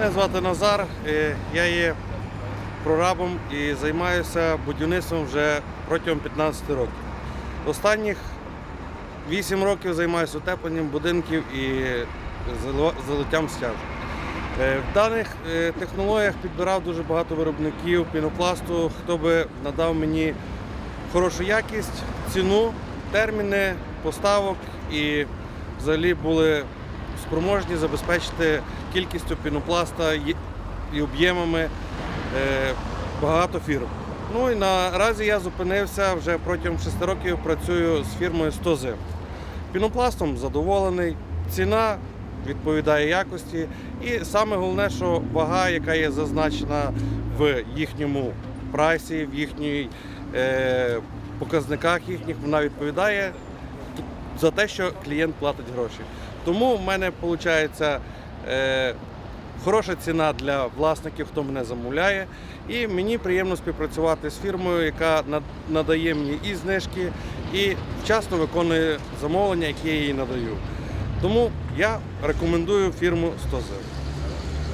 Мене звати Назар, е, я є прорабом і займаюся будівництвом вже протягом 15 років. Останніх 8 років займаюся утепленням будинків і залиттям стяжок. Е, В даних е, технологіях підбирав дуже багато виробників пінопласту, хто би надав мені хорошу якість, ціну, терміни поставок і взагалі були спроможні забезпечити кількістю пінопласта і- об'ємами е, багато фірм. Ну і наразі я зупинився вже протягом 6 років працюю з фірмою 100 зим. Пінопластом задоволений, ціна відповідає якості. І саме головне, що вага, яка є зазначена в їхньому прайсі, в їхній е, показниках їхніх, вона відповідає за те, що клієнт платить гроші. Тому в мене виходить е, хороша ціна для власників, хто мене замовляє. І мені приємно співпрацювати з фірмою, яка надає мені і знижки, і вчасно виконує замовлення, які я їй надаю. Тому я рекомендую фірму 100 зим.